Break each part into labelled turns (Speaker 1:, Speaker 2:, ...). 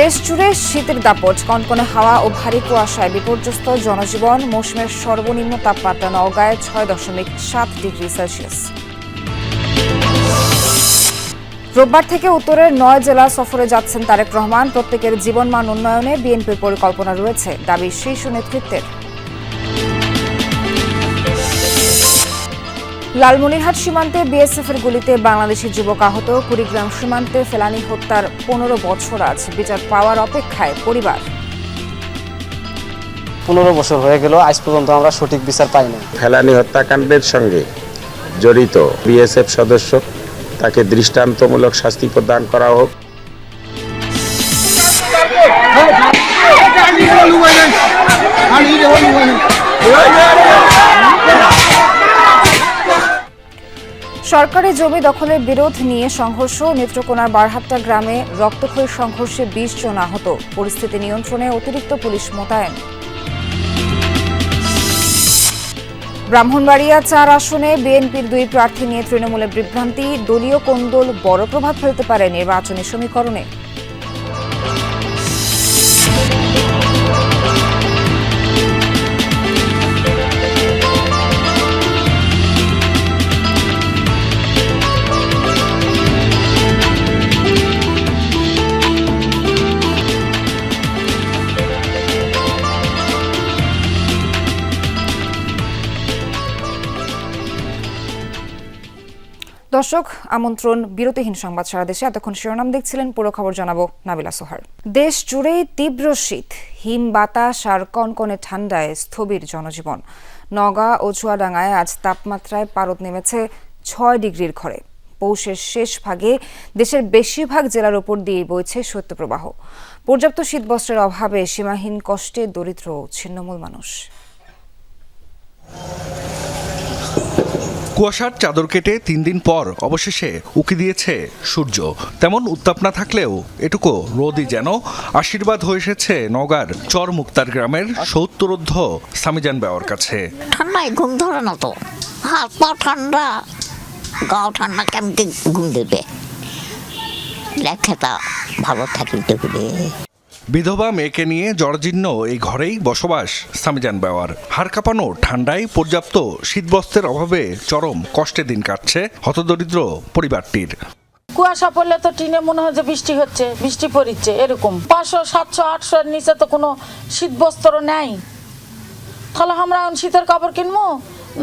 Speaker 1: দেশ জুড়ে শীতের দাপট কনকনে হাওয়া ও ভারী কুয়াশায় বিপর্যস্ত জনজীবন মৌসুমের সর্বনিম্ন তাপমাত্রা নগায় ছয় দশমিক সাত ডিগ্রি সেলসিয়াস রোববার থেকে উত্তরের নয় জেলা সফরে যাচ্ছেন তারেক রহমান প্রত্যেকের জীবনমান উন্নয়নে বিএনপির পরিকল্পনা রয়েছে দাবি শীর্ষ নেতৃত্বের লালমনিরহাট সীমান্তে বিএসএফ এর গুলিতে বাংলাদেশের যুবক আহত কুড়িগ্রাম সীমান্তে ফেলানি হত্যার পনেরো বছর আজ বিচার পাওয়ার অপেক্ষায় পরিবার
Speaker 2: পনেরো বছর হয়ে গেল আজ পর্যন্ত আমরা সঠিক বিচার পাইনি ফেলানি হত্যাকাণ্ডের সঙ্গে জড়িত বিএসএফ সদস্য তাকে দৃষ্টান্তমূলক শাস্তি প্রদান করা হোক
Speaker 1: সরকারি জমি দখলের বিরোধ নিয়ে সংঘর্ষ নেত্রকোনার বারহাট্টা গ্রামে রক্তক্ষয়ী সংঘর্ষে বিশ জন আহত পরিস্থিতি নিয়ন্ত্রণে অতিরিক্ত পুলিশ মোতায়েন ব্রাহ্মণবাড়িয়া চার আসনে বিএনপির দুই প্রার্থী নিয়ে তৃণমূলে বিভ্রান্তি দলীয় কোন্দল বড় প্রভাব ফেলতে পারে নির্বাচনী সমীকরণে দর্শক আমন্ত্রণ বিরতিহীন সংবাদ সারা দেশে এতক্ষণ শিরোনাম দেখছিলেন পুরো খবর জানাবো নাবিলা সোহার দেশ জুড়েই তীব্র শীত হিম বাতাস আর কনকনে ঠান্ডায় স্থবির জনজীবন নগা ও চুয়াডাঙ্গায় আজ তাপমাত্রায় পারদ নেমেছে ছয় ডিগ্রির ঘরে পৌষের শেষ ভাগে দেশের বেশিরভাগ জেলার ওপর দিয়ে বইছে শৈত্যপ্রবাহ পর্যাপ্ত শীতবস্ত্রের অভাবে সীমাহীন কষ্টে দরিদ্র ছিন্নমূল মানুষ
Speaker 3: কুয়াশার চাদর কেটে তিন দিন পর অবশেষে উকি দিয়েছে সূর্য তেমন উত্তাপ না থাকলেও এটুকু রোদই যেন আশীর্বাদ হয়ে এসেছে নগার চর মুক্তার গ্রামের সৌত্তরোদ্ধ সামিজান বেওয়ার কাছে
Speaker 4: ঠান্ডায় ঘুম ধরে না তো হাত পা ঠান্ডা গাও ঠান্ডা কেমন ঘুম দেবে লেখাটা ভালো থাকতে হলে
Speaker 3: বিধবা মেয়েকে নিয়ে জর্জীর্ণ এই ঘরেই বসবাস সামিজান ব্যবহার হাড় কাঁপানো ঠান্ডায় পর্যাপ্ত শীতবস্ত্রের অভাবে চরম কষ্টে দিন কাটছে হতদরিদ্র পরিবারটির
Speaker 5: কুয়াশা পড়লে তো টিনে মনে হয় যে বৃষ্টি হচ্ছে বৃষ্টি পড়িচ্ছে এরকম পাঁচশো সাতশো আটশো নিচে তো কোনো শীতবস্ত্র নেই তাহলে আমরা শীতের কাপড় কিনবো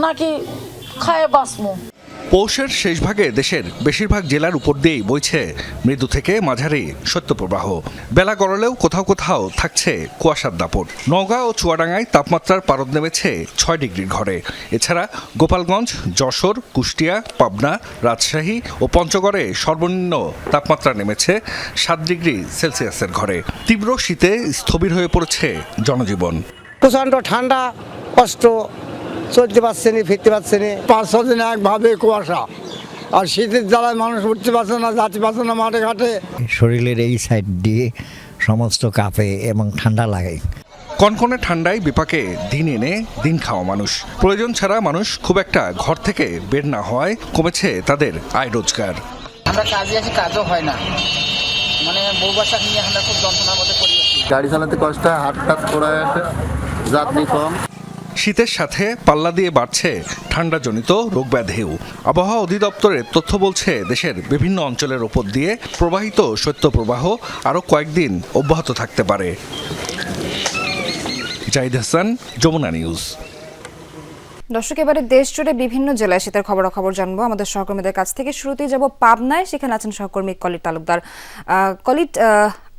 Speaker 5: নাকি খায়ে বাঁচবো
Speaker 3: পৌষের শেষভাগে দেশের বেশিরভাগ জেলার উপর দিয়েই বইছে মৃদু থেকে মাঝারি শৈত্যপ্রবাহ বেলা গড়লেও কোথাও কোথাও থাকছে কুয়াশার দাপট নওগাঁ ও চুয়াডাঙ্গায় তাপমাত্রার পারদ নেমেছে ছয় ডিগ্রির ঘরে এছাড়া গোপালগঞ্জ যশোর কুষ্টিয়া পাবনা রাজশাহী ও পঞ্চগড়ে সর্বনিম্ন তাপমাত্রা নেমেছে সাত ডিগ্রি সেলসিয়াসের ঘরে তীব্র শীতে স্থবির হয়ে পড়েছে জনজীবন
Speaker 6: প্রচণ্ড ঠান্ডা কষ্ট চলতে পারছে না ফিরতে পারছে না
Speaker 7: পাঁচ ছ দিন একভাবে কুয়াশা আর শীতের জ্বালায় মানুষ উঠতে পারছে না যাতে পারছে না মাঠে ঘাটে
Speaker 8: শরীরের এই সাইড দিয়ে সমস্ত কাঁপে এবং ঠান্ডা লাগে
Speaker 3: কনকনে ঠান্ডায় বিপাকে দিন এনে দিন খাওয়া মানুষ প্রয়োজন ছাড়া মানুষ খুব একটা ঘর থেকে বের না হয় কমেছে তাদের আয়
Speaker 9: রোজগার আমরা কাজে আছি কাজও হয় না মানে বউ বাসা নিয়ে আমরা খুব যন্ত্রণার মধ্যে গাড়ি চালাতে
Speaker 10: কষ্ট হয় হাত টাত পড়ে যাত্রী কম
Speaker 3: শীতের সাথে পাল্লা দিয়ে বাড়ছে ঠান্ডাজনিত রোগব্যাধিও আবহাওয়া অধিদপ্তরের তথ্য বলছে দেশের বিভিন্ন অঞ্চলের ওপর দিয়ে প্রবাহিত শৈত্যপ্রবাহ আরও কয়েকদিন অব্যাহত থাকতে পারে জাহিদ হাসান যমুনা নিউজ
Speaker 1: দর্শক এবারে দেশ জুড়ে বিভিন্ন জেলায় শীতের খবরাখবর জানবো আমাদের সহকর্মীদের কাছ থেকে শুরুতেই যাব পাবনায় সেখানে আছেন সহকর্মী কলিট তালুকদার কলিট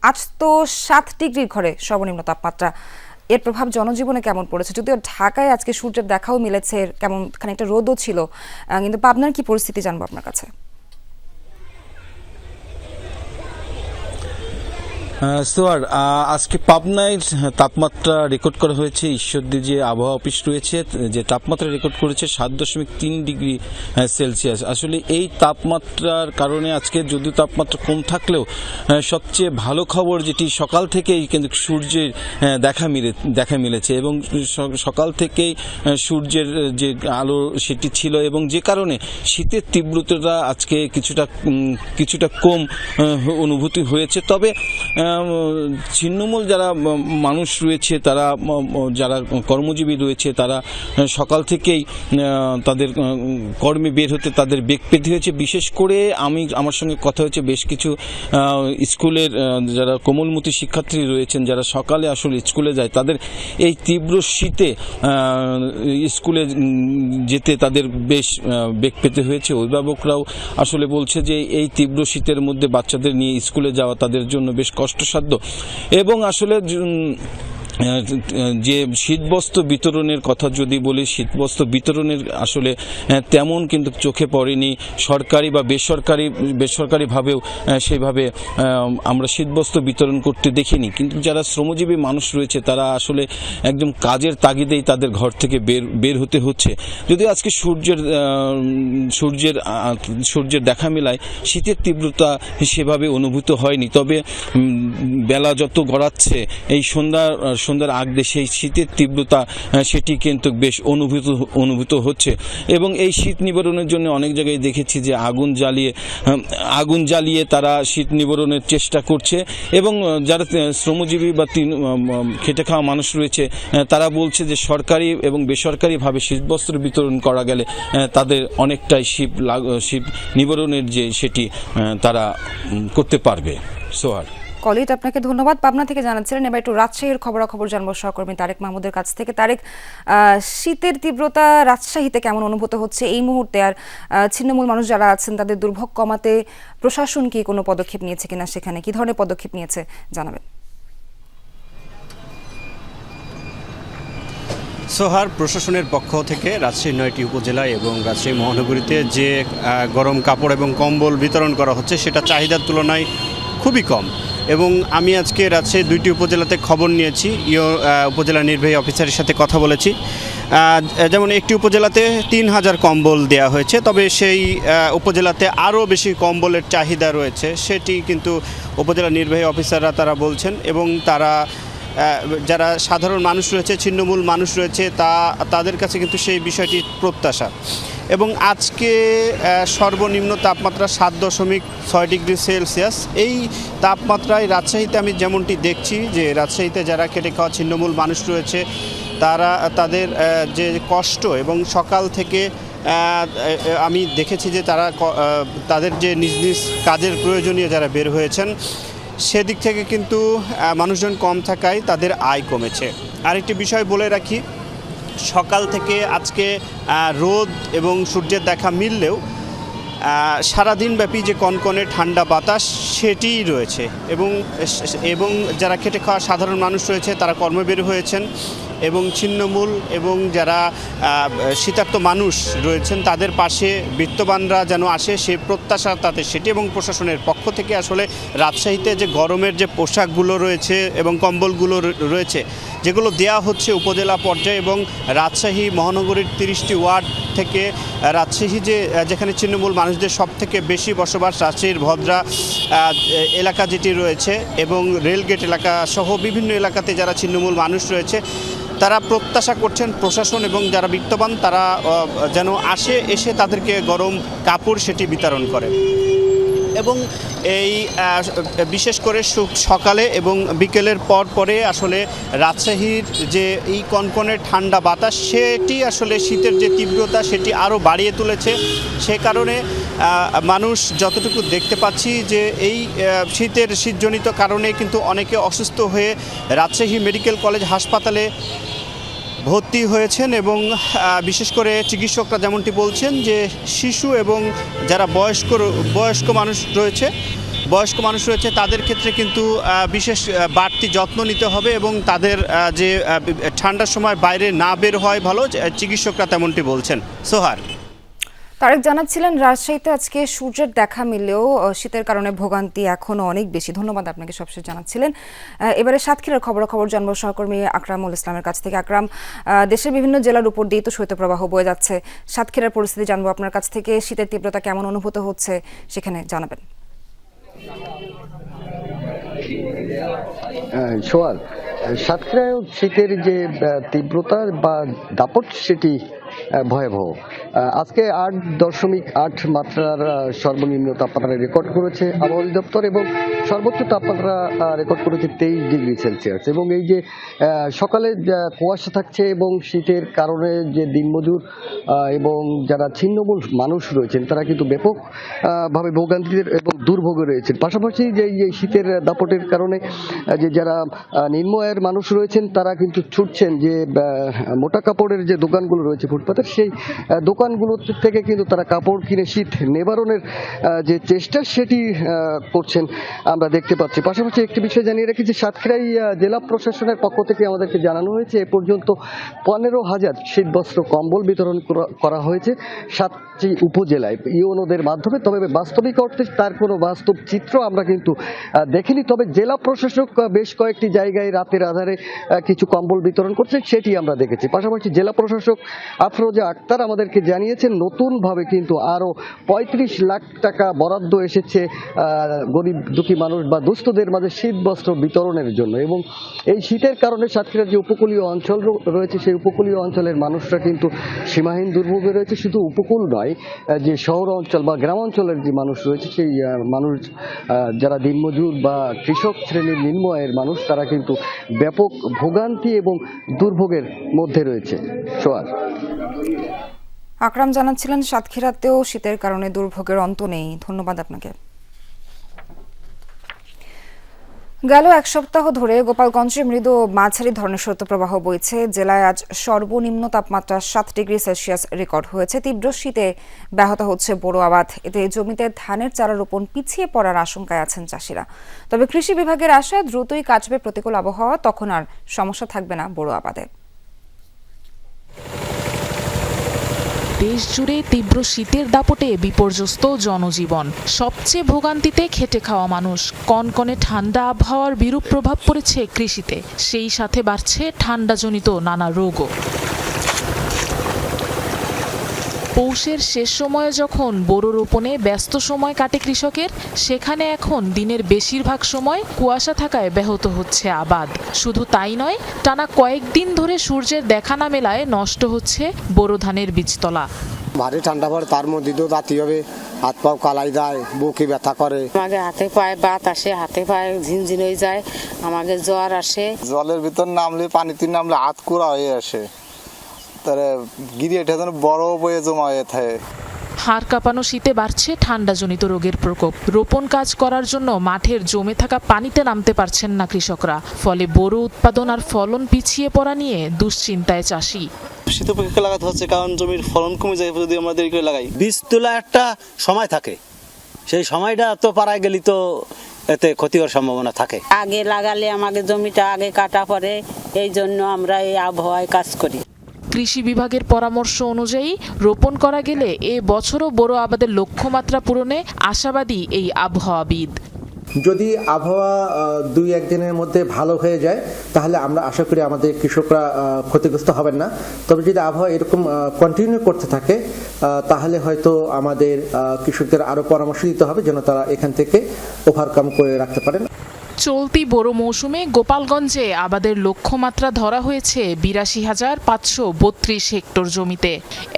Speaker 1: আজ তো সাত ডিগ্রি ঘরে সর্বনিম্ন তাপমাত্রা এর প্রভাব জনজীবনে কেমন পড়েছে যদিও ঢাকায় আজকে সূর্যের দেখাও মিলেছে কেমন খানিকটা রোদও ছিল কিন্তু পাবনার কি পরিস্থিতি জানবো আপনার কাছে
Speaker 11: সোয়ার আজকে পাবনায় তাপমাত্রা রেকর্ড করা হয়েছে ঈশ্বরদী যে আবহাওয়া অফিস রয়েছে যে তাপমাত্রা রেকর্ড করেছে সাত দশমিক তিন ডিগ্রি সেলসিয়াস আসলে এই তাপমাত্রার কারণে আজকে যদিও তাপমাত্রা কম থাকলেও সবচেয়ে ভালো খবর যেটি সকাল থেকেই কিন্তু সূর্যের দেখা মিলে দেখা মিলেছে এবং সকাল থেকেই সূর্যের যে আলো সেটি ছিল এবং যে কারণে শীতের তীব্রতাটা আজকে কিছুটা কিছুটা কম অনুভূতি হয়েছে তবে হ্যাঁ, ছিন্নমূল যারা মানুষ রয়েছে তারা যারা কর্মজীবী রয়েছে তারা সকাল থেকেই তাদের কর্মে বের হতে তাদের বেগ পেতে হয়েছে বিশেষ করে আমি আমার সঙ্গে কথা হয়েছে বেশ কিছু স্কুলের যারা কোমলমতি শিক্ষার্থী রয়েছেন যারা সকালে আসলে স্কুলে যায় তাদের এই তীব্র শীতে স্কুলে যেতে তাদের বেশ বেগ পেতে হয়েছে অভিভাবকরাও আসলে বলছে যে এই তীব্র শীতের মধ্যে বাচ্চাদের নিয়ে স্কুলে যাওয়া তাদের জন্য বেশ কষ্ট কষ্টসাধ্য এবং আসলে যে শীতবস্ত্র বিতরণের কথা যদি বলি শীতবস্ত্র বিতরণের আসলে তেমন কিন্তু চোখে পড়েনি সরকারি বা বেসরকারি বেসরকারিভাবেও সেভাবে আমরা শীতবস্ত্র বিতরণ করতে দেখিনি কিন্তু যারা শ্রমজীবী মানুষ রয়েছে তারা আসলে একদম কাজের তাগিদেই তাদের ঘর থেকে বের বের হতে হচ্ছে যদি আজকে সূর্যের সূর্যের সূর্যের দেখা মেলায় শীতের তীব্রতা সেভাবে অনুভূত হয়নি তবে বেলা যত গড়াচ্ছে এই সন্ধ্যা সুন্দর আগদে সেই শীতের তীব্রতা সেটি কিন্তু বেশ অনুভূত অনুভূত হচ্ছে এবং এই শীত নিবারণের জন্য অনেক জায়গায় দেখেছি যে আগুন জ্বালিয়ে আগুন জ্বালিয়ে তারা শীত নিবারণের চেষ্টা করছে এবং যারা শ্রমজীবী বা তিন খেটে খাওয়া মানুষ রয়েছে তারা বলছে যে সরকারি এবং বেসরকারিভাবে শীতবস্ত্র বিতরণ করা গেলে তাদের অনেকটাই শীত শীত নিবারণের যে সেটি তারা করতে পারবে
Speaker 1: সোহার কলিট আপনাকে ধন্যবাদ পাবনা থেকে জানাচ্ছিলেন এবার একটু রাজশাহীর খবরাখবর জানবো সহকর্মী তারেক মাহমুদের কাছ থেকে তারেক শীতের তীব্রতা রাজশাহীতে কেমন অনুভূত হচ্ছে এই মুহূর্তে আর ছিন্নমূল মানুষ যারা আছেন তাদের দুর্ভোগ কমাতে প্রশাসন কি কোনো পদক্ষেপ নিয়েছে কিনা সেখানে কি ধরনের পদক্ষেপ নিয়েছে জানাবেন
Speaker 11: সোহার প্রশাসনের পক্ষ থেকে রাজশাহী নয়টি উপজেলায় এবং রাজশাহী মহানগরীতে যে গরম কাপড় এবং কম্বল বিতরণ করা হচ্ছে সেটা চাহিদার তুলনায় খুবই কম এবং আমি আজকে রাজশাহী দুইটি উপজেলাতে খবর নিয়েছি ইয় উপজেলা নির্বাহী অফিসারের সাথে কথা বলেছি যেমন একটি উপজেলাতে তিন হাজার কম্বল দেয়া হয়েছে তবে সেই উপজেলাতে আরও বেশি কম্বলের চাহিদা রয়েছে সেটি কিন্তু উপজেলা নির্বাহী অফিসাররা তারা বলছেন এবং তারা যারা সাধারণ মানুষ রয়েছে ছিন্নমূল মানুষ রয়েছে তা তাদের কাছে কিন্তু সেই বিষয়টি প্রত্যাশা এবং আজকে সর্বনিম্ন তাপমাত্রা সাত দশমিক ছয় ডিগ্রি সেলসিয়াস এই তাপমাত্রায় রাজশাহীতে আমি যেমনটি দেখছি যে রাজশাহীতে যারা কেটে খাওয়া ছিন্নমূল মানুষ রয়েছে তারা তাদের যে কষ্ট এবং সকাল থেকে আমি দেখেছি যে তারা তাদের যে নিজ নিজ কাজের প্রয়োজনীয় যারা বের হয়েছেন সেদিক থেকে কিন্তু মানুষজন কম থাকায় তাদের আয় কমেছে আরেকটি বিষয় বলে রাখি সকাল থেকে আজকে রোদ এবং সূর্যের দেখা মিললেও সারাদিনব্যাপী যে কনকনে ঠান্ডা বাতাস সেটিই রয়েছে এবং এবং যারা খেটে খাওয়া সাধারণ মানুষ রয়েছে তারা কর্মবের হয়েছেন এবং ছিন্নমূল এবং যারা শীতার্থ মানুষ রয়েছেন তাদের পাশে বিত্তবানরা যেন আসে সে প্রত্যাশা তাতে সেটি এবং প্রশাসনের পক্ষ থেকে আসলে রাজশাহীতে যে গরমের যে পোশাকগুলো রয়েছে এবং কম্বলগুলো রয়েছে যেগুলো দেয়া হচ্ছে উপজেলা পর্যায়ে এবং রাজশাহী মহানগরীর তিরিশটি ওয়ার্ড থেকে রাজশাহী যে যেখানে ছিন্নমূল মানুষদের সব থেকে বেশি বসবাস রাজশাহীর ভদ্রা এলাকা যেটি রয়েছে এবং রেলগেট এলাকা সহ বিভিন্ন এলাকাতে যারা ছিন্নমূল মানুষ রয়েছে তারা প্রত্যাশা করছেন প্রশাসন এবং যারা বিত্তবান তারা যেন আসে এসে তাদেরকে গরম কাপড় সেটি বিতরণ করে এবং এই বিশেষ করে সকালে এবং বিকেলের পর পরে আসলে রাজশাহীর যে এই কনকনে ঠান্ডা বাতাস সেটি আসলে শীতের যে তীব্রতা সেটি আরও বাড়িয়ে তুলেছে সে কারণে মানুষ যতটুকু দেখতে পাচ্ছি যে এই শীতের শীতজনিত কারণে কিন্তু অনেকে অসুস্থ হয়ে রাজশাহী মেডিকেল কলেজ হাসপাতালে ভর্তি হয়েছেন এবং বিশেষ করে চিকিৎসকরা যেমনটি বলছেন যে শিশু এবং যারা বয়স্ক বয়স্ক মানুষ রয়েছে বয়স্ক মানুষ রয়েছে তাদের ক্ষেত্রে কিন্তু বিশেষ বাড়তি যত্ন নিতে হবে এবং তাদের যে ঠান্ডার সময় বাইরে না বের হয় ভালো চিকিৎসকরা তেমনটি বলছেন সোহার
Speaker 1: তারেক জানাচ্ছিলেন রাজশাহীতে আজকে সূর্যের দেখা মিললেও শীতের কারণে ভোগান্তি এখনও অনেক বেশি ধন্যবাদ আপনাকে সবশেষ জানাচ্ছিলেন এবারে সাতক্ষীরার খবর খবর জন্ম সহকর্মী আকরামুল ইসলামের কাছ থেকে আকরাম দেশের বিভিন্ন জেলার উপর দিয়ে তো শৈত্যপ্রবাহ বয়ে যাচ্ছে সাতক্ষীরার পরিস্থিতি জানবো আপনার কাছ থেকে শীতের তীব্রতা কেমন অনুভূত হচ্ছে সেখানে জানাবেন
Speaker 12: হ্যাঁ, সোয়াল সাতক্ষীরায় শীতের যে তীব্রতা বা দাপট সেটি ভয়াবহ আজকে আট দশমিক আট মাত্রার সর্বনিম্ন তাপমাত্রা রেকর্ড করেছে আবহাওয়া দপ্তর এবং সর্বোচ্চ তাপমাত্রা রেকর্ড করেছে তেইশ ডিগ্রি সেলসিয়াস এবং এই যে সকালে কুয়াশা থাকছে এবং শীতের কারণে যে দিনমজুর এবং যারা ছিন্নমূল মানুষ রয়েছেন তারা কিন্তু ব্যাপকভাবে ভোগান্তিতে এবং দুর্ভোগে রয়েছেন পাশাপাশি যে শীতের দাপটের কারণে যে যারা নিম্ন এলাকার মানুষ রয়েছেন তারা কিন্তু ছুটছেন যে মোটা কাপড়ের যে দোকানগুলো রয়েছে ফুটপাতের সেই দোকানগুলো থেকে কিন্তু তারা কাপড় কিনে শীত নিবারণের যে চেষ্টা সেটি করছেন আমরা দেখতে পাচ্ছি পাশাপাশি একটি বিষয় জানিয়ে রাখি যে সাতক্ষীরাই জেলা প্রশাসনের পক্ষ থেকে আমাদেরকে জানানো হয়েছে এ পর্যন্ত পনেরো হাজার শীতবস্ত্র কম্বল বিতরণ করা হয়েছে সাত যে উপজেলায় ইউনোদের মাধ্যমে তবে বাস্তবিক অর্থে তার কোনো বাস্তব চিত্র আমরা কিন্তু দেখিনি তবে জেলা প্রশাসক বেশ কয়েকটি জায়গায় রাতের আধারে কিছু কম্বল বিতরণ করছে সেটি আমরা দেখেছি পাশাপাশি জেলা প্রশাসক আফরোজা আক্তার আমাদেরকে জানিয়েছেন নতুনভাবে কিন্তু আরও ৩৫ লাখ টাকা বরাদ্দ এসেছে গরিব দুঃখী মানুষ বা দুস্থদের মাঝে শীত বস্ত্র বিতরণের জন্য এবং এই শীতের কারণে সাতক্ষীরা যে উপকূলীয় অঞ্চল রয়েছে সেই উপকূলীয় অঞ্চলের মানুষরা কিন্তু সীমাহীন দুর্ভোগে রয়েছে শুধু উপকূল নয় হয় যে শহর অঞ্চল বা গ্রাম অঞ্চলের যে মানুষ রয়েছে সেই মানুষ যারা দিনমজুর বা কৃষক শ্রেণীর নিম্নয়ের মানুষ তারা কিন্তু ব্যাপক ভোগান্তি এবং দুর্ভোগের মধ্যে রয়েছে সোয়ার
Speaker 1: আকরাম জানাচ্ছিলেন সাতক্ষীরাতেও শীতের কারণে দুর্ভোগের অন্ত নেই ধন্যবাদ আপনাকে গেল এক সপ্তাহ ধরে গোপালগঞ্জে মৃদু মাঝারি ধরনের শৈত্যপ্রবাহ বইছে জেলায় আজ সর্বনিম্ন তাপমাত্রা সাত ডিগ্রি সেলসিয়াস রেকর্ড হয়েছে তীব্র শীতে ব্যাহত হচ্ছে বড় আবাদ এতে জমিতে ধানের চারা রোপণ পিছিয়ে পড়ার আশঙ্কায় আছেন চাষিরা তবে কৃষি বিভাগের আশায় দ্রুতই কাটবে প্রতিকূল আবহাওয়া তখন আর সমস্যা থাকবে না বড় আবাদে দেশ জুড়ে তীব্র শীতের দাপটে বিপর্যস্ত জনজীবন সবচেয়ে ভোগান্তিতে খেটে খাওয়া মানুষ কনকনে ঠান্ডা আবহাওয়ার বিরূপ প্রভাব পড়েছে কৃষিতে সেই সাথে বাড়ছে ঠান্ডাজনিত নানা রোগও পৌষের শেষ সময়ে যখন বোরো রোপণে ব্যস্ত সময় কাটে কৃষকের সেখানে এখন দিনের বেশিরভাগ সময় কুয়াশা থাকায় ব্যাহত হচ্ছে আবাদ শুধু তাই নয় টানা কয়েকদিন ধরে সূর্যের দেখা না মেলায় নষ্ট হচ্ছে বোরো ধানের বীজতলা
Speaker 13: ভারী ঠান্ডা পড়ে তার মধ্যে তো তাতি হবে হাত পাও কালাই যায় বুকে ব্যথা করে
Speaker 14: আমাকে হাতে পায়ে বাত আসে হাতে পায়ে ঝিনঝিন হয়ে যায় আমাকে জ্বর আসে জলের
Speaker 15: ভিতর নামলে পানিতে নামলে হাত কুড়া হয়ে আসে তারা গিরিয়েটা যেন বড় বয়ে জমা হয়ে থাকে
Speaker 1: হাড় কাঁপানো শীতে বাড়ছে ঠান্ডাজনিত রোগের প্রকোপ রোপণ কাজ করার জন্য মাঠের জমে থাকা পানিতে নামতে পারছেন না কৃষকরা ফলে বোরো উৎপাদন আর ফলন পিছিয়ে পড়া নিয়ে দুশ্চিন্তায় চাষি
Speaker 16: শীতপক্ষে লাগাতে হচ্ছে কারণ জমির ফলন কমে যায় যদি আমরা দেরি করে লাগাই বীজ তোলা
Speaker 17: একটা সময় থাকে সেই সময়টা তো পারায় গেলি তো এতে ক্ষতি হওয়ার সম্ভাবনা থাকে আগে
Speaker 18: লাগালে আমাকে জমিটা আগে কাটা পরে এই জন্য আমরা এই আবহাওয়ায় কাজ করি
Speaker 1: কৃষি বিভাগের পরামর্শ অনুযায়ী রোপণ করা গেলে এ বছরও বড় আবাদের লক্ষ্যমাত্রা পূরণে আশাবাদী এই আবহাওয়াবিদ
Speaker 19: যদি আবহাওয়া দুই একদিনের মধ্যে ভালো হয়ে যায় তাহলে আমরা আশা করি আমাদের কৃষকরা ক্ষতিগ্রস্ত হবেন না তবে যদি আবহাওয়া এরকম কন্টিনিউ করতে থাকে তাহলে হয়তো আমাদের কৃষকদের আরও পরামর্শ দিতে হবে যেন তারা এখান থেকে ওভারকাম করে রাখতে পারেন
Speaker 1: চলতি বোরো মৌসুমে গোপালগঞ্জে আবাদের লক্ষ্যমাত্রা ধরা হয়েছে বিরাশি হাজার পাঁচশো বত্রিশ হেক্টর জমিতে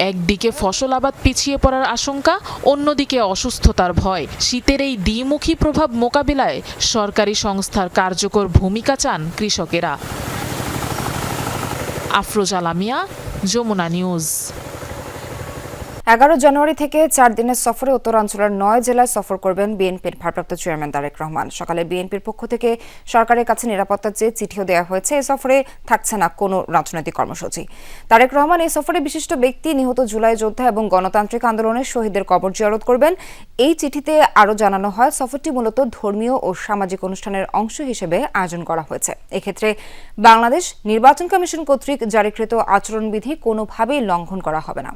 Speaker 1: একদিকে ফসল আবাদ পিছিয়ে পড়ার আশঙ্কা অন্যদিকে অসুস্থতার ভয় শীতের এই দ্বিমুখী প্রভাব মোকাবিলায় সরকারি সংস্থার কার্যকর ভূমিকা চান কৃষকেরা আফরোজ আলামিয়া যমুনা নিউজ এগারো জানুয়ারি থেকে চার দিনের সফরে উত্তরাঞ্চলের নয় জেলায় সফর করবেন বিএনপির ভারপ্রাপ্ত চেয়ারম্যান তারেক রহমান সকালে বিএনপির পক্ষ থেকে সরকারের কাছে নিরাপত্তার চেয়ে চিঠিও দেওয়া হয়েছে এ সফরে থাকছে না কোনো রাজনৈতিক কর্মসূচি তারেক রহমান এই সফরে বিশিষ্ট ব্যক্তি নিহত জুলাই যোদ্ধা এবং গণতান্ত্রিক আন্দোলনের শহীদের কবর জিয়ারত করবেন এই চিঠিতে আরও জানানো হয় সফরটি মূলত ধর্মীয় ও সামাজিক অনুষ্ঠানের অংশ হিসেবে আয়োজন করা হয়েছে এক্ষেত্রে বাংলাদেশ নির্বাচন কমিশন কর্তৃক জারিকৃত আচরণবিধি কোনোভাবেই লঙ্ঘন করা হবে না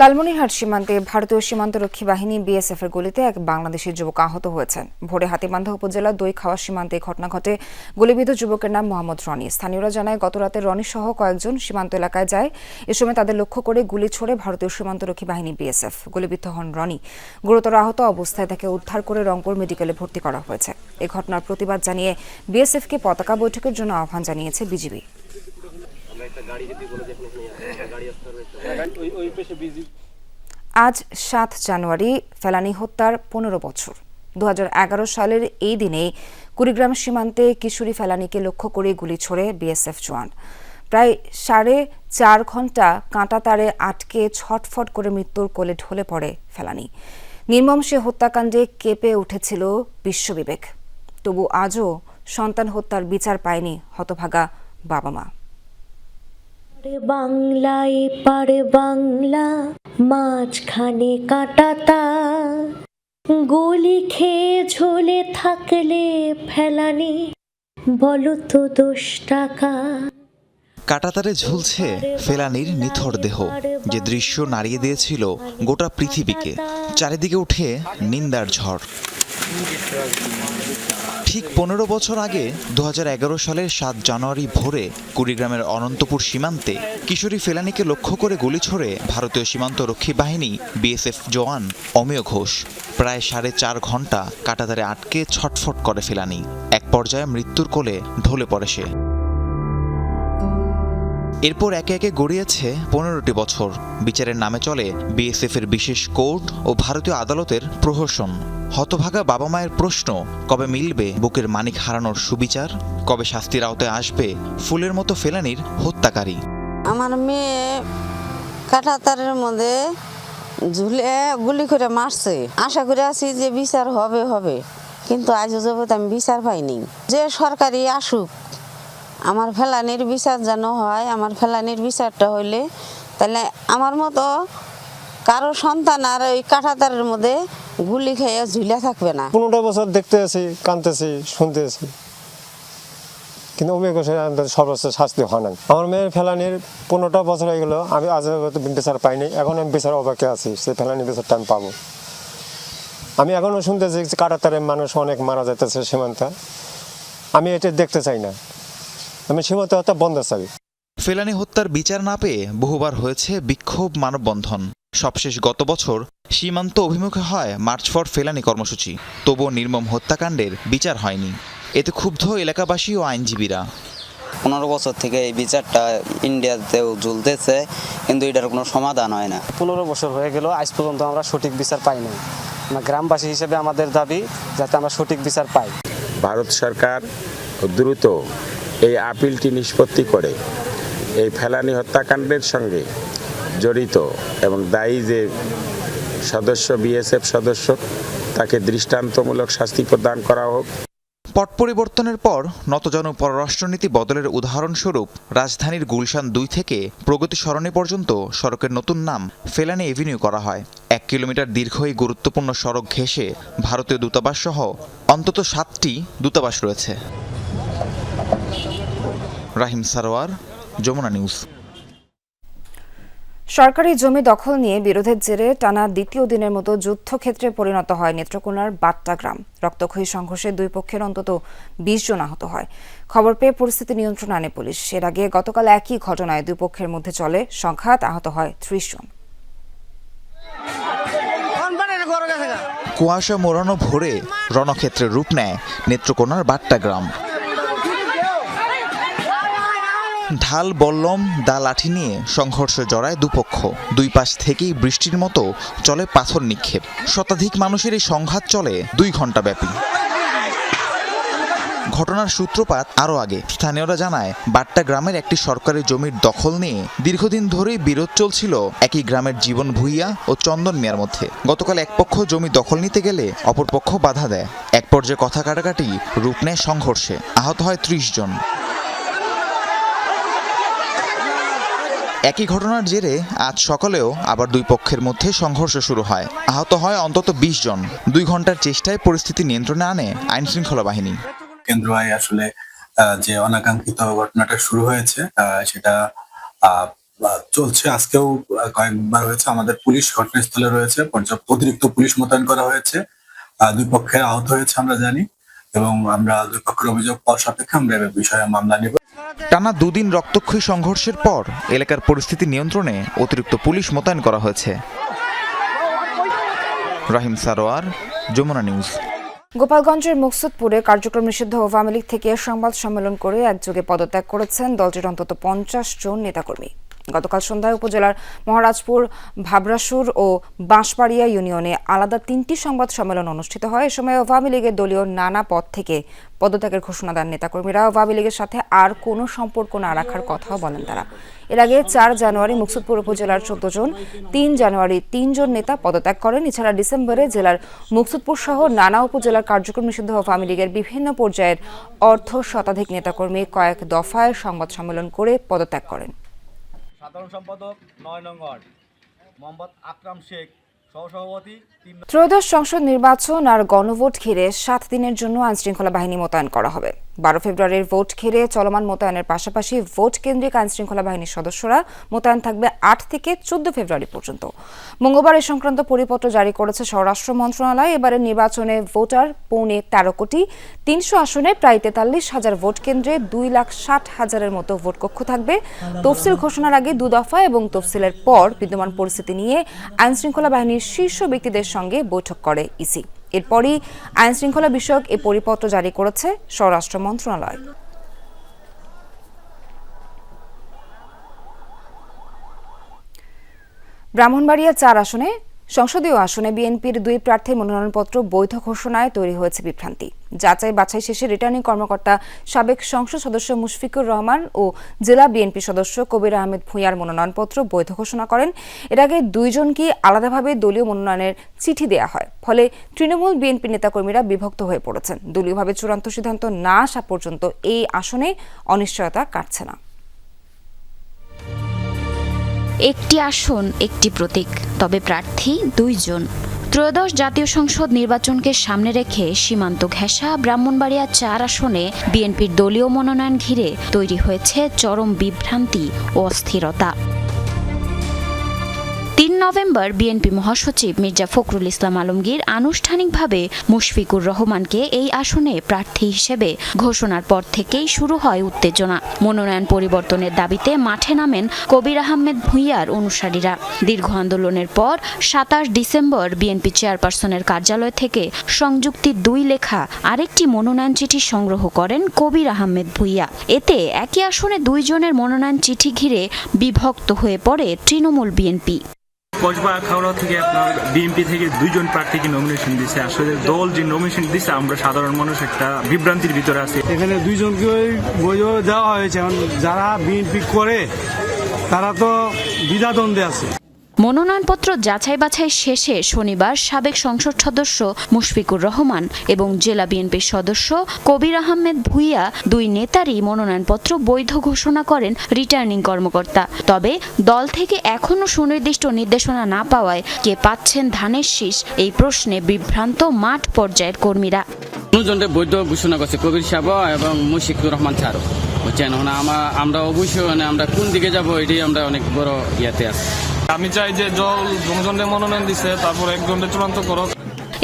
Speaker 1: লালমনিরহাট সীমান্তে ভারতীয় সীমান্তরক্ষী বাহিনী বিএসএফ এর গুলিতে এক বাংলাদেশি যুবক আহত হয়েছেন ভোরে হাতিবান্ধা উপজেলা দই খাওয়া সীমান্তে ঘটনা ঘটে গুলিবিদ্ধ যুবকের নাম মোহাম্মদ রনি স্থানীয়রা জানায় গতরাতে রনি সহ কয়েকজন সীমান্ত এলাকায় যায় এ সময় তাদের লক্ষ্য করে গুলি ছোড়ে ভারতীয় সীমান্তরক্ষী বাহিনী বিএসএফ গুলিবিদ্ধ হন রনি গুরুতর আহত অবস্থায় তাকে উদ্ধার করে রংপুর মেডিকেলে ভর্তি করা হয়েছে এ ঘটনার প্রতিবাদ জানিয়ে বিএসএফকে পতাকা বৈঠকের জন্য আহ্বান জানিয়েছে বিজিবি আজ সাত জানুয়ারি ফেলানি হত্যার পনেরো বছর দু সালের এই দিনে কুড়িগ্রাম সীমান্তে কিশোরী ফেলানিকে লক্ষ্য করে গুলি ছোড়ে বিএসএফ জওয়ান প্রায় সাড়ে চার ঘন্টা কাঁটা তারে আটকে ছটফট করে মৃত্যুর কোলে ঢলে পড়ে ফেলানি নির্মম সে হত্যাকাণ্ডে কেঁপে উঠেছিল বিশ্ববিবেক তবু আজও সন্তান হত্যার বিচার পায়নি হতভাগা বাবা মা বাংলায় পারে বাংলা মাঝখানে কাটাতা
Speaker 20: গলি খেয়ে ঝোলে থাকলে ফেলানি বলতো দোষ টাকা কাটাতারে ঝুলছে ফেলানির নিথর দেহ যে দৃশ্য নাড়িয়ে দিয়েছিল গোটা পৃথিবীকে চারিদিকে উঠে নিন্দার ঝড় ঠিক পনেরো বছর আগে দু সালের সাত জানুয়ারি ভোরে কুড়িগ্রামের অনন্তপুর সীমান্তে কিশোরী ফেলানিকে লক্ষ্য করে গুলি ছড়ে ভারতীয় সীমান্ত রক্ষী বাহিনী বিএসএফ জওয়ান অমিয় ঘোষ প্রায় সাড়ে চার ঘন্টা কাটাতারে আটকে ছটফট করে ফেলানি এক পর্যায়ে মৃত্যুর কোলে ঢলে পড়ে সে এরপর একে একে গড়িয়েছে পনেরোটি বছর বিচারের নামে চলে বিএসএফের বিশেষ কোর্ট ও ভারতীয় আদালতের প্রহসন হতভাগা বাবা মায়ের প্রশ্ন কবে মিলবে বুকের মানিক হারানোর সুবিচার কবে শাস্তির আওতায় আসবে ফুলের মতো ফেলানির হত্যাকারী
Speaker 21: আমার মেয়ে কাঠাতারের মধ্যে ঝুলে গুলি করে মারছে আশা করে আছি যে বিচার হবে হবে কিন্তু আজ জগৎ আমি বিচার পাইনি যে সরকারি আসুক আমার ফেলানির বিচার যেন হয় আমার ফেলানির বিচারটা হইলে তাহলে আমার মতো কারো সন্তান আর ওই কাঁঠাতারের মধ্যে গুলি খেয়ে ঝুলে থাকবে না পনেরো বছর
Speaker 22: দেখতে আছি কাঁদতেছি শুনতে আছি কিন্তু অভিযোগ আমাদের সর্বোচ্চ শাস্তি হয় না আমার মেয়ের ফেলানির পনেরোটা বছর হয়ে গেলো আমি আজ বিচার পাইনি এখন আমি বিচার অবাকে আছি সেই ফেলানির বিচারটা আমি পাবো আমি এখনও শুনতেছি কাটাতারের মানুষ অনেক মারা যাইতেছে সীমান্ত আমি এটা দেখতে চাই না আমি সীমান্ত হত্যা বন্ধ চাই
Speaker 20: ফেলানি হত্যার বিচার না পেয়ে বহুবার হয়েছে বিক্ষোভ মানববন্ধন সবশেষ গত বছর সীমান্ত অভিমুখে হয় মার্চ ফর ফেলানি কর্মসূচি তবুও নির্মম হত্যাকাণ্ডের বিচার হয়নি এতে ক্ষুব্ধ এলাকাবাসী ও আইনজীবীরা
Speaker 23: পনেরো বছর থেকে এই বিচারটা ইন্ডিয়াতেও জ্বলতেছে কিন্তু এটার কোনো সমাধান হয় না পনেরো
Speaker 2: বছর হয়ে গেল আজ পর্যন্ত আমরা সঠিক বিচার পাই না গ্রামবাসী হিসেবে আমাদের দাবি যাতে আমরা সঠিক বিচার পাই
Speaker 14: ভারত সরকার দ্রুত এই আপিলটি নিষ্পত্তি করে এই ফেলানি হত্যাকাণ্ডের সঙ্গে জড়িত এবং দায়ী যে সদস্য বিএসএফ সদস্য তাকে দৃষ্টান্তমূলক শাস্তি প্রদান করা হোক
Speaker 20: পট পরিবর্তনের পর নতজন পররাষ্ট্রনীতি বদলের উদাহরণস্বরূপ রাজধানীর গুলশান দুই থেকে প্রগতি সরণি পর্যন্ত সড়কের নতুন নাম ফেলানি এভিনিউ করা হয় এক কিলোমিটার দীর্ঘ এই গুরুত্বপূর্ণ সড়ক ঘেঁষে ভারতীয় দূতাবাস সহ অন্তত সাতটি দূতাবাস রয়েছে রাহিম সারোয়ার যমুনা নিউজ
Speaker 1: সরকারি জমি দখল নিয়ে বিরোধের জেরে টানা দ্বিতীয় দিনের মতো যুদ্ধক্ষেত্রে পরিণত হয় নেত্রকোনার বাট্টা গ্রাম রক্তক্ষয়ী সংঘর্ষে দুই পক্ষের অন্তত বিশ জন আহত হয় খবর পেয়ে পরিস্থিতি নিয়ন্ত্রণ আনে পুলিশ এর আগে গতকাল একই ঘটনায় দুই পক্ষের মধ্যে চলে সংঘাত আহত হয় ত্রিশ জন
Speaker 20: কুয়াশা মোড়ানো ভোরে রণক্ষেত্রে রূপ নেয় নেত্রকোনার বাট্টা গ্রাম ঢাল বল্লম দা লাঠি নিয়ে সংঘর্ষে জড়ায় দুপক্ষ দুই পাশ থেকেই বৃষ্টির মতো চলে পাথর নিক্ষেপ শতাধিক মানুষের এই সংঘাত চলে দুই ঘন্টা ব্যাপী ঘটনার সূত্রপাত আরও আগে স্থানীয়রা জানায় বাট্টা গ্রামের একটি সরকারি জমির দখল নিয়ে দীর্ঘদিন ধরেই বিরোধ চলছিল একই গ্রামের জীবন ভুইয়া ও চন্দন মিয়ার মধ্যে গতকাল এক পক্ষ জমি দখল নিতে গেলে অপরপক্ষ বাধা দেয় এক পর্যায়ে কথা কাটাকাটি রূপ নেয় সংঘর্ষে আহত হয় ত্রিশ জন একই ঘটনার জেরে আজ সকালেও আবার দুই পক্ষের মধ্যে সংঘর্ষ শুরু হয় আহত হয় অন্তত বিশ জন দুই ঘন্টার চেষ্টায় পরিস্থিতি নিয়ন্ত্রণে আনে আইন শৃঙ্খলা বাহিনী কেন্দ্র
Speaker 24: আসলে যে অনাকাঙ্ক্ষিত ঘটনাটা শুরু হয়েছে সেটা চলছে আজকেও কয়েকবার হয়েছে আমাদের পুলিশ ঘটনাস্থলে রয়েছে পর্যাপ্ত অতিরিক্ত পুলিশ মোতায়েন করা হয়েছে দুই পক্ষের আহত হয়েছে আমরা জানি এবং আমরা দুই অভিযোগ পাওয়ার সাপেক্ষে আমরা বিষয়ে মামলা
Speaker 20: নেব টানা দুদিন রক্তক্ষয়ী সংঘর্ষের পর এলাকার পরিস্থিতি নিয়ন্ত্রণে অতিরিক্ত পুলিশ মোতায়েন করা হয়েছে রাহিম সারোয়ার যমুনা নিউজ
Speaker 1: গোপালগঞ্জের মুকসুদপুরে কার্যক্রম নিষিদ্ধ আওয়ামী লীগ থেকে সংবাদ সম্মেলন করে একযোগে পদত্যাগ করেছেন দলটির অন্তত পঞ্চাশ জন নেতাকর্মী গতকাল সন্ধ্যায় উপজেলার মহারাজপুর ভাবরাসুর ও বাঁশবাড়িয়া ইউনিয়নে আলাদা তিনটি সংবাদ সম্মেলন অনুষ্ঠিত হয় এ সময় আওয়ামী লীগের দলীয় নানা পদ থেকে পদত্যাগের ঘোষণা দেন নেতাকর্মীরা আওয়ামী লীগের সাথে আর কোনো সম্পর্ক না রাখার কথাও বলেন তারা এর আগে চার জানুয়ারি মুকসুদপুর উপজেলার চোদ্দ জন তিন জানুয়ারি তিনজন নেতা পদত্যাগ করেন এছাড়া ডিসেম্বরে জেলার মুকসুদপুর সহ নানা উপজেলার কার্যক্রম নিষিদ্ধ আওয়ামী লীগের বিভিন্ন পর্যায়ের অর্ধ শতাধিক নেতাকর্মী কয়েক দফায় সংবাদ সম্মেলন করে পদত্যাগ করেন সাধারণ সম্পাদক নয় নং ওয়ার্ড মোহাম্মদ আকরাম শেখ ত্রয়োদশ সংসদ নির্বাচন আর গণভোট ঘিরে সাত দিনের জন্য আইনশৃঙ্খলা বাহিনী মোতায়েন করা হবে বারো ফেব্রুয়ারির ভোট ঘিরে চলমান মোতায়েনের পাশাপাশি ভোট কেন্দ্রিক আইনশৃঙ্খলা বাহিনীর সদস্যরা মোতায়েন থাকবে আট থেকে চোদ্দ ফেব্রুয়ারি পর্যন্ত মঙ্গলবার এ সংক্রান্ত পরিপত্র জারি করেছে স্বরাষ্ট্র মন্ত্রণালয় এবারের নির্বাচনে ভোটার পৌনে তেরো কোটি তিনশো আসনে প্রায় তেতাল্লিশ হাজার ভোট কেন্দ্রে দুই লাখ ষাট হাজারের মতো ভোট কক্ষ থাকবে তফসিল ঘোষণার আগে দু দফা এবং তফসিলের পর বিদ্যমান পরিস্থিতি নিয়ে আইনশৃঙ্খলা বাহিনীর শীর্ষ ব্যক্তিদের সঙ্গে বৈঠক করে ইসি এরপরই আইন শৃঙ্খলা বিষয়ক এ পরিপত্র জারি করেছে স্বরাষ্ট্র মন্ত্রণালয় ব্রাহ্মণবাড়িয়া চার আসনে সংসদীয় আসনে বিএনপির দুই প্রার্থীর মনোনয়নপত্র বৈধ ঘোষণায় তৈরি হয়েছে বিভ্রান্তি যাচাই বাছাই শেষে রিটার্নিং কর্মকর্তা সাবেক সংসদ সদস্য মুশফিকুর রহমান ও জেলা বিএনপি সদস্য কবির আহমেদ ভূঁইয়ার মনোনয়নপত্র বৈধ ঘোষণা করেন এর আগে দুইজনকে আলাদাভাবে দলীয় মনোনয়নের চিঠি দেয়া হয় ফলে তৃণমূল বিএনপি নেতাকর্মীরা বিভক্ত হয়ে পড়েছেন দলীয়ভাবে চূড়ান্ত সিদ্ধান্ত না আসা পর্যন্ত এই আসনে অনিশ্চয়তা কাটছে না
Speaker 25: একটি আসন একটি প্রতীক তবে প্রার্থী দুইজন ত্রয়োদশ জাতীয় সংসদ নির্বাচনকে সামনে রেখে সীমান্ত ঘেঁষা ব্রাহ্মণবাড়িয়া চার আসনে বিএনপির দলীয় মনোনয়ন ঘিরে তৈরি হয়েছে চরম বিভ্রান্তি ও অস্থিরতা নভেম্বর বিএনপি মহাসচিব মির্জা ফখরুল ইসলাম আলমগীর আনুষ্ঠানিকভাবে মুশফিকুর রহমানকে এই আসনে প্রার্থী হিসেবে ঘোষণার পর থেকেই শুরু হয় উত্তেজনা মনোনয়ন পরিবর্তনের দাবিতে মাঠে নামেন কবির আহমেদ ভুঁইয়ার অনুসারীরা দীর্ঘ আন্দোলনের পর সাতাশ ডিসেম্বর বিএনপি চেয়ারপারসনের কার্যালয় থেকে সংযুক্তি দুই লেখা আরেকটি মনোনয়ন চিঠি সংগ্রহ করেন কবির আহমেদ ভুঁইয়া এতে একই আসনে দুইজনের মনোনয়ন চিঠি ঘিরে বিভক্ত হয়ে পড়ে তৃণমূল বিএনপি
Speaker 26: কসবা খাওড়া থেকে আপনার বিএনপি থেকে দুইজন প্রার্থীকে নমিনেশন দিছে আসলে দল যে নমিনেশন দিছে আমরা সাধারণ মানুষ একটা বিভ্রান্তির ভিতরে আছি
Speaker 27: এখানে দুইজনকে দেওয়া হয়েছে যারা বিএনপি করে তারা তো দ্বিধাদ্বন্দ্বে আছে
Speaker 25: মনোনয়নপত্র যাচাই বাছাই শেষে শনিবার সাবেক সংসদ সদস্য মুশফিকুর রহমান এবং জেলা বিএনপির সদস্য কবির আহমেদ ভুইয়া দুই নেতারই মনোনয়নপত্র বৈধ ঘোষণা করেন রিটার্নিং কর্মকর্তা তবে দল থেকে এখনও সুনির্দিষ্ট নির্দেশনা না পাওয়ায় কে পাচ্ছেন ধানের শীষ এই প্রশ্নে বিভ্রান্ত মাঠ পর্যায়ের কর্মীরা
Speaker 28: দুজনের বৈধ ঘোষণা করছে কবির এবং মুশিকুর রহমান ছাড়ো বুঝছেন আমরা আমরা অবশ্যই আমরা কোন দিকে যাব এটি আমরা অনেক বড় ইয়াতে আছি আমি চাই
Speaker 29: যে জল জনজনে মনোনয়ন দিছে তারপর একজনের চূড়ান্ত
Speaker 25: করক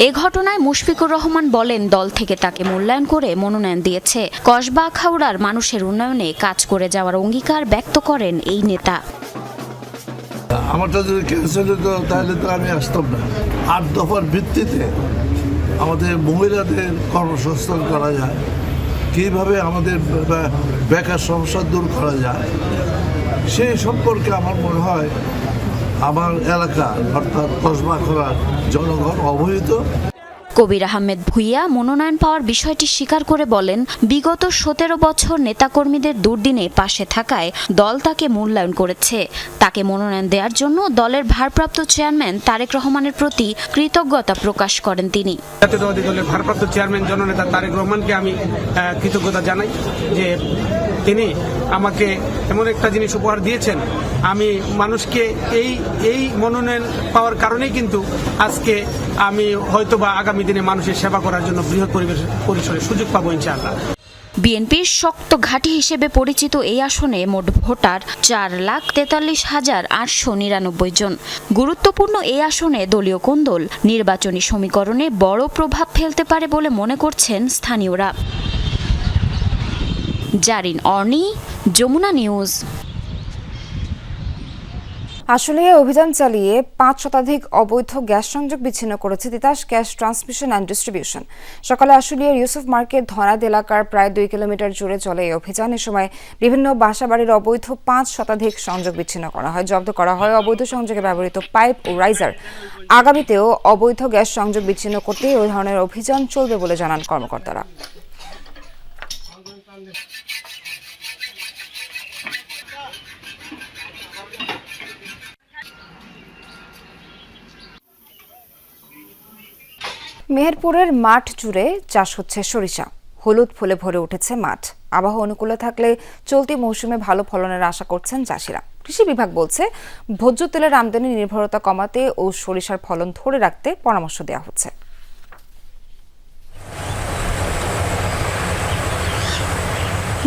Speaker 25: এ ঘটনায় মুশফিকুর রহমান বলেন দল থেকে তাকে মূল্যায়ন করে মনোনয়ন দিয়েছে কসবা খাওড়ার মানুষের উন্নয়নে কাজ করে যাওয়ার অঙ্গীকার ব্যক্ত করেন এই নেতা
Speaker 30: তো যদি ক্যান্সেল হতো তাহলে তো আমি আসতাম না আট দফার ভিত্তিতে আমাদের মহিলাদের কর্মসংস্থান করা যায় কিভাবে আমাদের বেকার সমস্যা দূর করা যায় সেই সম্পর্কে আমার মনে হয় আমার এলাকা অর্থাৎ কসবাখরার জনগণ অবহিত
Speaker 25: কবির আহমেদ ভুইয়া মনোনয়ন পাওয়ার বিষয়টি স্বীকার করে বলেন বিগত সতেরো বছর নেতাকর্মীদের দুর্দিনে পাশে থাকায় দল তাকে মূল্যায়ন করেছে তাকে মনোনয়ন দেওয়ার জন্য দলের ভারপ্রাপ্ত চেয়ারম্যান তারেক রহমানের প্রতি কৃতজ্ঞতা প্রকাশ করেন তিনি
Speaker 31: ভারপ্রাপ্ত চেয়ারম্যান জননেতা তারেক রহমানকে আমি কৃতজ্ঞতা জানাই যে তিনি আমাকে এমন একটা জিনিস উপহার দিয়েছেন আমি মানুষকে এই এই মনোনয়ন পাওয়ার কারণেই কিন্তু আজকে আমি হয়তোবা আগামী দিনে মানুষের সেবা করার জন্য বৃহৎ পরিবেশ পরিসরে সুযোগ পাবো ইনশাআল্লাহ
Speaker 25: বিএনপির শক্ত ঘাঁটি হিসেবে পরিচিত এই আসনে মোট ভোটার চার লাখ তেতাল্লিশ হাজার আটশো নিরানব্বই জন গুরুত্বপূর্ণ এই আসনে দলীয় কোন্দল নির্বাচনী সমীকরণে বড় প্রভাব ফেলতে পারে বলে মনে করছেন স্থানীয়রা জারিন অর্নি যমুনা নিউজ
Speaker 1: আসলে অভিযান চালিয়ে পাঁচ শতাধিক অবৈধ গ্যাস সংযোগ বিচ্ছিন্ন করেছে Titas gas transmission and distribution সকালে আশুলিয়ার ইউসুফ মার্কেট ধনাদ এলাকার প্রায় দুই কিলোমিটার জুড়ে চলে এই অভিযান এ সময় বিভিন্ন বাসাবাড়ির অবৈধ পাঁচ শতাধিক সংযোগ বিচ্ছিন্ন করা হয় জব্দ করা হয় অবৈধ সংযোগে ব্যবহৃত পাইপ ও রাইজার আগামীতেও অবৈধ গ্যাস সংযোগ বিচ্ছিন্ন করতে ওই ধরনের অভিযান চলবে বলে জানান কর্মকর্তারা মেহেরপুরের মাঠ জুড়ে চাষ হচ্ছে সরিষা হলুদ ফুলে ভরে উঠেছে মাঠ আবহাওয়া অনুকূলে থাকলে চলতি মৌসুমে ভালো ফলনের আশা করছেন চাষিরা কৃষি বিভাগ বলছে ভোজ্য তেলের আমদানি নির্ভরতা কমাতে ও সরিষার ফলন ধরে রাখতে পরামর্শ দেওয়া হচ্ছে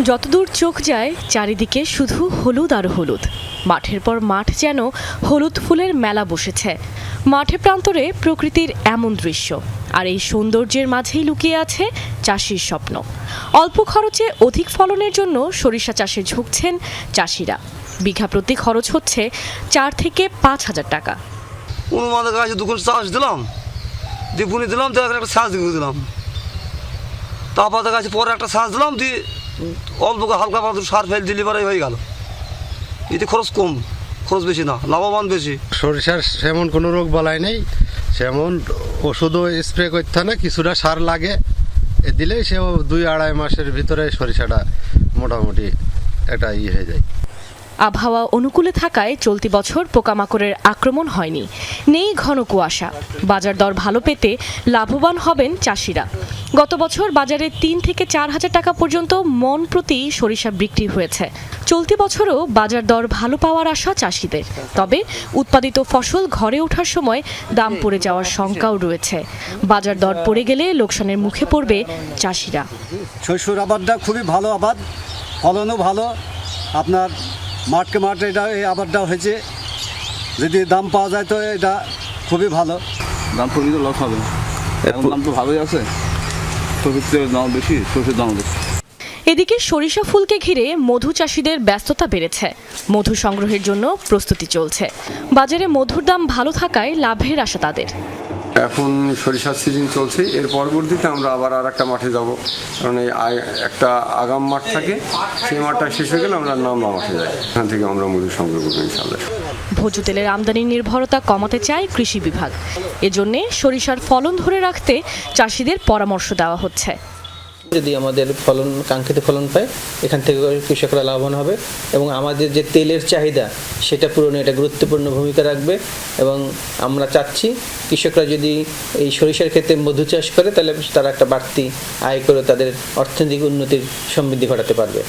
Speaker 25: যতদূর চোখ যায় চারিদিকে শুধু হলুদ আর হলুদ মাঠের পর মাঠ যেন হলুদ ফুলের মেলা বসেছে মাঠে প্রান্তরে প্রকৃতির এমন দৃশ্য আর এই সৌন্দর্যের মাঝেই লুকিয়ে আছে চাষির স্বপ্ন অল্প খরচে অধিক ফলনের জন্য সরিষা চাষে ঝুঁকছেন চাষিরা বিঘা প্রতি খরচ হচ্ছে চার থেকে পাঁচ হাজার
Speaker 32: টাকা অনুমাদের কাছে দুখন চাষ দিলাম দিয়ে বুনি দিলাম দিয়ে একটা চাষ দিয়ে দিলাম তাপাতার কাছে পরে একটা চাষ দিলাম দিয়ে অল্প হালকা পাতল সার ফেল দিলে পরে হয়ে গেল এতে খরচ কম খরচ বেশি না লাভবান বেশি
Speaker 33: সরিষার সেমন কোনো রোগ বালাই নেই সেমন ওষুধও স্প্রে করতে না কিছুটা সার লাগে এ দিলেই সে দুই আড়াই মাসের ভিতরে সরিষাটা মোটামুটি একটা ইয়ে হয়ে যায়
Speaker 25: আবহাওয়া অনুকূলে থাকায় চলতি বছর পোকামাকড়ের আক্রমণ হয়নি নেই ঘন কুয়াশা বাজার দর ভালো পেতে লাভবান হবেন চাষিরা গত বছর বাজারে তিন থেকে চার হাজার টাকা পর্যন্ত মন প্রতি সরিষা বিক্রি হয়েছে চলতি বছরও বাজার দর ভালো পাওয়ার আশা চাষিদের তবে উৎপাদিত ফসল ঘরে ওঠার সময় দাম পড়ে যাওয়ার শঙ্কাও রয়েছে বাজার দর পড়ে গেলে লোকসানের মুখে পড়বে চাষিরা
Speaker 34: শস্যর আবাদটা খুবই ভালো আবাদ ফলনও ভালো আপনার মাঠকে মাঠ এটা এই আবারটা হয়েছে যদি দাম পাওয়া যায় তো এটা খুবই ভালো
Speaker 35: দাম প্রকৃত লস হবে দাম তো ভালোই আছে সরষের দাম বেশি সর্ষের দাম বেশি
Speaker 25: এদিকে সরিষা ফুলকে ঘিরে মধু চাষিদের ব্যস্ততা বেড়েছে মধু সংগ্রহের জন্য প্রস্তুতি চলছে বাজারে মধুর দাম ভালো থাকায় লাভের আশা তাদের
Speaker 36: এখন সরিষার সিজন চলছে এর পরবর্তীতে আমরা আবার আর একটা মাঠে যাব কারণ এই একটা আগাম মাঠ থাকে সেই মাঠটা শেষ হয়ে গেলে আমরা নামা মাঠে যাই এখান থেকে আমরা মধু সংগ্রহ করবো ইনশাল্লাহ ভোজ্য
Speaker 25: তেলের আমদানি নির্ভরতা কমাতে চায় কৃষি বিভাগ এজন্যে সরিষার ফলন ধরে রাখতে চাষিদের পরামর্শ দেওয়া হচ্ছে
Speaker 37: যদি আমাদের ফলন কাঙ্ক্ষিত ফলন পায় এখান থেকে কৃষকরা লাভবান হবে এবং আমাদের যে তেলের চাহিদা সেটা পূরণে এটা গুরুত্বপূর্ণ ভূমিকা রাখবে এবং আমরা চাচ্ছি কৃষকরা যদি এই সরিষার ক্ষেত্রে মধু চাষ করে তাহলে তারা একটা বাড়তি আয় করে তাদের অর্থনৈতিক উন্নতির সমৃদ্ধি ঘটাতে পারবে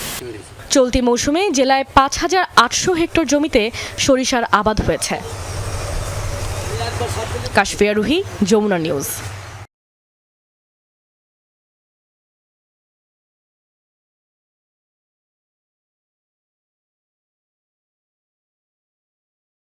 Speaker 25: চলতি মৌসুমে জেলায় পাঁচ হাজার আটশো হেক্টর জমিতে সরিষার আবাদ হয়েছে কাশফিয়া রুহি যমুনা নিউজ